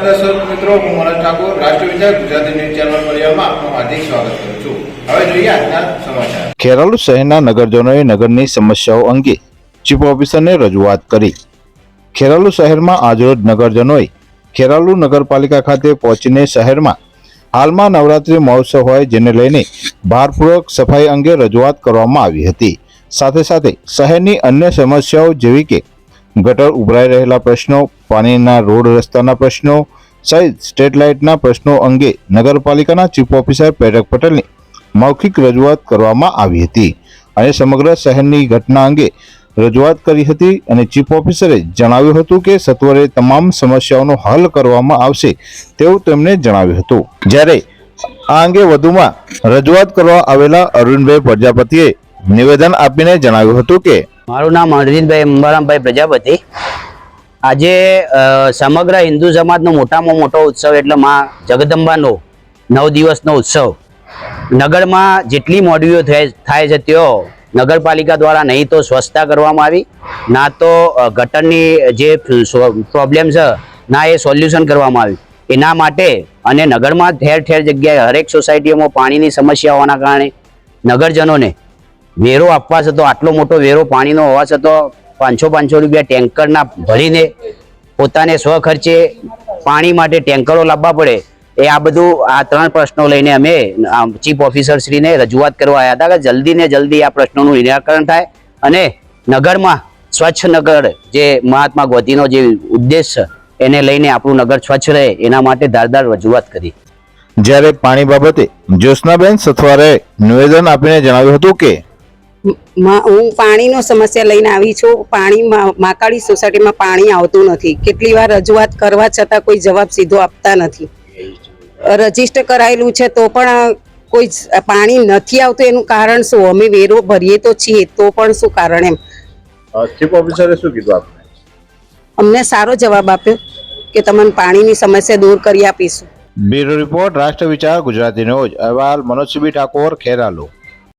દર્શક મિત્રો, હું મનોજ ઠાકોર, રાષ્ટ્રીય વિચાર ગુજરાતી ન્યૂઝ ચેનલ પરિવારમાં આપનું હાર્દિક સ્વાગત કરું છું. હવે જોઈએ આજના સમાચાર. ખેરાલુ શહેરના નગરજનોએ નગરની સમસ્યાઓ અંગે ચીફ ઓફિસરને રજૂઆત કરી. ખેરાલુ શહેરમાં આજરોજ નગરજનોએ ખેરાલુ નગરપાલિકા ખાતે પહોંચીને શહેરમાં હાલમાં નવરાત્રિ મહોત્સવ હોય જેને લઈને ભારપૂર્વક સફાઈ અંગે રજૂઆત કરવામાં આવી હતી. સાથે સાથે શહેરની અન્ય સમસ્યાઓ જેવી કે ગટર ઉભરાઈ રહેલા પ્રશ્નો પાણીના રોડ રસ્તાના પ્રશ્નો સહિત સ્ટ્રીટ લાઇટના પ્રશ્નો અંગે નગરપાલિકાના ચીફ ઓફિસર પ્રેરક પટેલની મૌખિક રજૂઆત કરવામાં આવી હતી. અને સમગ્ર શહેરની ઘટના અંગે રજૂઆત કરી હતી અને ચીફ ઓફિસરે જણાવ્યું હતું કે સત્વરે તમામ સમસ્યાઓનો હલ કરવામાં આવશે તેવું તેમણે જણાવ્યું હતું. જ્યારે આ અંગે વધુમાં રજૂઆત કરવા આવેલા અરવિંદભાઈ પ્રજાપતિએ નિવેદન આપીને જણાવ્યું હતું કે મારું નામ અરવિંદભાઈ અંબારામભાઈ પ્રજાપતિ. આજે સમગ્ર હિન્દુ સમાજનો મોટામાં મોટો ઉત્સવ એટલે માં જગદંબાનો નવ દિવસનો ઉત્સવ. નગરમાં જેટલી મોડવીઓ થાય છે તેઓ નગરપાલિકા દ્વારા નહીં તો સ્વચ્છતા કરવામાં આવી, ના તો ગટરની જે પ્રોબ્લેમ છે, ના એ સોલ્યુશન કરવામાં આવ્યું. એના માટે અને નગરમાં ઠેર ઠેર જગ્યાએ હરેક સોસાયટીઓમાં પાણીની સમસ્યા હોવાના કારણે નગરજનોને વેરો આપવા છતો આટલો મોટો વેરો પાણીનો હોવા છતો પાંચસો પાંચસો રૂપિયા ટેન્કરના ભરીને પોતાને સ્વખર્ચે પાણી માટે ટેન્કરો લાવવા પડે. એ આ બધું આ ત્રણ પ્રશ્નો લઈને અમે ચીફ ઓફિસર શ્રીને રજૂઆત કરવા આવ્યા હતા કે જલ્દી ને જલ્દી આ પ્રશ્નોનું નિરાકરણ થાય અને નગરમાં સ્વચ્છ નગર જે મહાત્મા ગાંધીનો જે ઉદ્દેશ એને લઈને આપણું નગર સ્વચ્છ રહે એના માટે ધારદાર રજૂઆત કરી. જ્યારે પાણી બાબતે જ્યોત્સનાબેન સથવારે નિવેદન આપીને જણાવ્યું હતું કે હું પાણીનો સમસ્યા લઈને આવી છું. પાણી મા- માકાળી સોસાયટીમાં પાણી આવતું નથી. કેટલી વાર રજૂઆત કરવા છતાં કોઈ જવાબ સીધો આપતા નથી. રજિસ્ટર કરાયેલું છે તો પણ કોઈ પાણી નથી આવતું એનું કારણ શું? અમે વેરો ભરીએ તો છીએ તો પણ શું કારણ એમ? ચીફ ઓફિસરે શું કીધું આપને? અમને સારો જવાબ આપ્યો કે તમને પાણીની સમસ્યા દૂર કરી આપીશું. બ્યુરો રિપોર્ટ રાષ્ટ્ર વિચાર ગુજરાતી ન્યૂઝ. અહેવાલ મનોજ સિબી ઠાકોર ખેરાલુ.